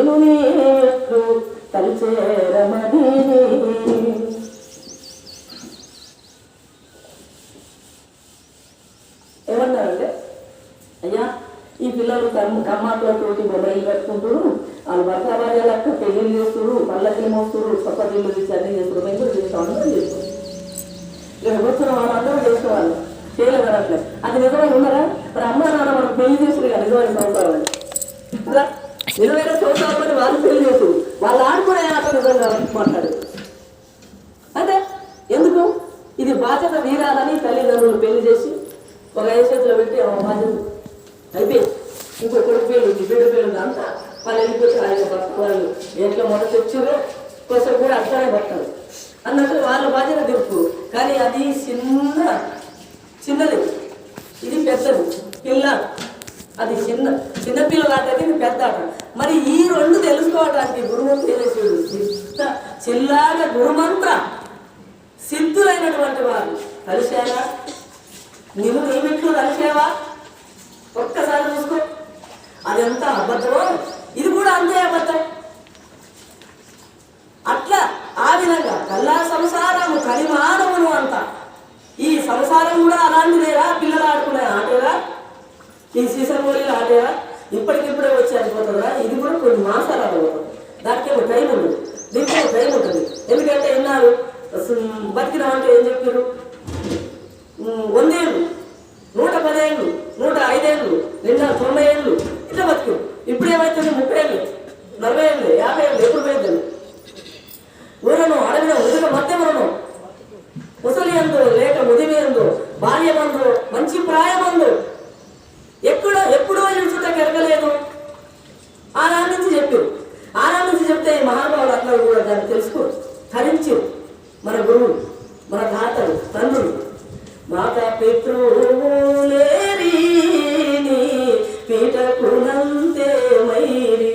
నేను నీకు తలిచేరమని ఏమన్నారంటే అయ్యా ఈ పిల్లలు కమ్మ కమ్మాకులతోటి మొబైల్ పెట్టుకుంటారు వాళ్ళు భర్త భార్య లెక్క పెళ్ళి చేస్తారు పళ్ళకి మోస్తారు చప్పటిల్లు తీసి అన్ని చేస్తారు మేము కూడా చేస్తామని మేము చేస్తాం. రేపు వచ్చిన వాళ్ళందరూ చేసుకోవాలి చేయలేదు అది నిజమైన ఉన్నారా? మరి అమ్మ నాన్న మనం పెళ్ళి చేస్తారు కదా నిజమైన సంవత్సరాలు ఇరవై ఐదు సంవత్సరాలు వాళ్ళు పెళ్ళి చేస్తారు వాళ్ళు ఆడుకునే ఆటలు నిజంగా మాట్లాడు. అంటే ఎందుకు? ఇది బాధ్యత వీరాలని తల్లిదండ్రులు పెళ్ళి చేసి ఒక ఐదు చేతిలో పెట్టి ఆ బాధ్యత అయిపోయి ఇంకో కొడుకు పేరు బిడ్డ పేరు ఉంది. అంతా వాళ్ళు వెళ్ళిపోతే ఆయన భర్త వాళ్ళు. ఎట్లా మొదటి వచ్చారో కోసం కూడా అట్లానే పడతారు అన్నట్టు వాళ్ళ బాధ్యత తెలుపు కానీ అది చిన్న చిన్నది. ఇది పెద్దది. పిల్ల. అది చిన్న చిన్న అంటే ఇది పెద్ద ఆట మరి ఈ రెండు తెలుసుకోవడానికి గురుమంత్ర చేసేవాడు చిత్త చిల్లాగా గురుమంత్ర సిద్ధులైనటువంటి వారు. కలిసేవా నువ్వు నీ మెట్లు కలిసేవా ఒక్కసారి చూసుకో. అదంతా అబద్ధమో? ఇది కూడా అంతే అబద్ధం. అట్లా ఆ విధంగా కల్లా సంసారము కలిమానమును అంత ఈ సంసారం కూడా అలాంటిదేరా? పిల్లలు ఆడుకునే ఈ సీసన్ కూడా ఆటేరా ఇప్పటికిప్పుడే వచ్చి అయిపోతుందా ఇది కూడా కొన్ని మాసాలు ఆడబోతుంది దానికేమో టైం ఉండదు. దీనికేమో టైం ఉంటుంది. ఎందుకంటే విన్నారు బతికినామంటే ఏం చెప్పారు? వందేళ్ళు నూట పదేళ్ళు నూట ఐదేళ్ళు నిన్న తొంభై ఏళ్ళు ఇట్లా బతుకు. ఇప్పుడు ఏమవుతుంది ముప్పై ఏళ్ళు నలభై ఏళ్ళు యాభై ఏళ్ళు ఎప్పుడు పోయింది ఊరను అడవిన ఉదక మనం ముసలి ఎందు లేక ముదిమి ఎందు బాల్యమందు మంచి ప్రాయమందు పెరగలేదు ఆనాడు నుంచి చెప్పారు ఆనాడు నుంచి చెప్తే ఈ మహానుభావులు అట్లా కూడా దాన్ని తెలుసుకో. ధరించు మన గురువు మన తాతలు తండ్రులు. మాత పితృలేరి పీఠకునంతే మైరి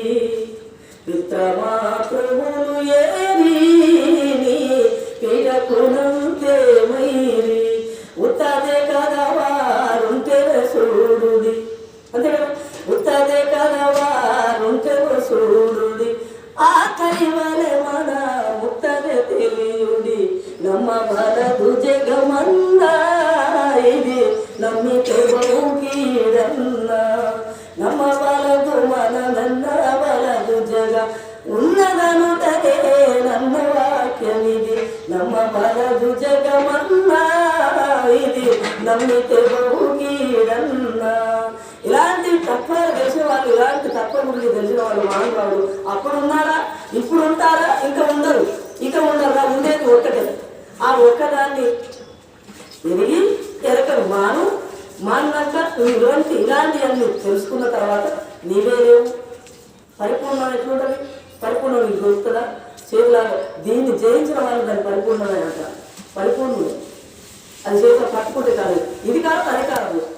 పిత్రమాతృములు ఏరి పీఠకునంతే మైరి ఉత్తదే కదవారుంటే సూడుది ఆ కైవలే మన ముత్తదే తెలియుడి. నమ్మ బలదు జగమన్న ఇది. నమ్మితే బహుకీడన్న నమ్మ బలదు మననన్న బలదు జగ ఉన్నదనుటదే నన్న వాక్యమిది. నమ్మ బలదు జగమన్న ఇది. నమ్మితే బహుకీడన్న ఇలాంటి తత్వాలు తెలిసిన వాళ్ళు ఇలాంటి తత్వం గురించి తెలిసిన వాళ్ళు మానవాళ్ళు అప్పుడు ఉన్నారా ఇప్పుడు ఉంటారా ఇంకా ఉండరు. ఇక ఉండరా. ఉండేది ఒక్కటే. ఆ ఒక్కదాన్ని ఎరిగి ఎరకరు మాను. మాన్నాక ఇలాంటి ఇలాంటి అన్ని తెలుసుకున్న తర్వాత నీవే లేవు. పరిపూర్ణం ఎట్లుంటుంది? పరిపూర్ణం నీకు దొరుకుతుందా? చేతులాగా దీన్ని జయించిన వాళ్ళు దాన్ని పరిపూర్ణమే అంట పరిపూర్ణమే అది చేత పట్టుకుంటే కాదు ఇది కాదు అది కాదు.